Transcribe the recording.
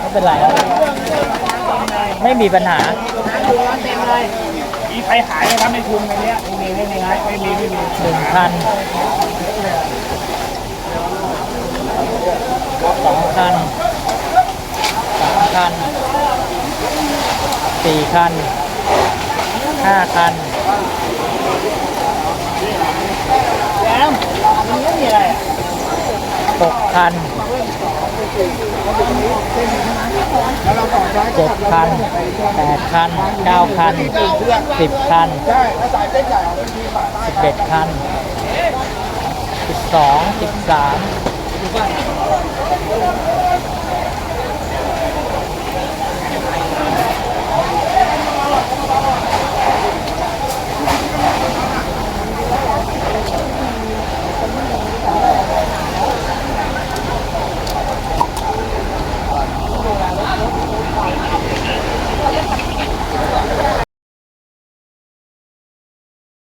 ไม่เป็นไรครับ ไม่มีปัญหามีใครหายไหมครับในทุนในเนี้ยไม่มีไม่มีหายไม่มีไม่มีหนึ่งคันสองคันสามคันสี่คันห้าคันแอมมันไม่มีอะไรอะหกคัน เจ็ดคันแปดคันเก้าคันสิบคันสิบเอ็ดคันสิบสองสิบสาม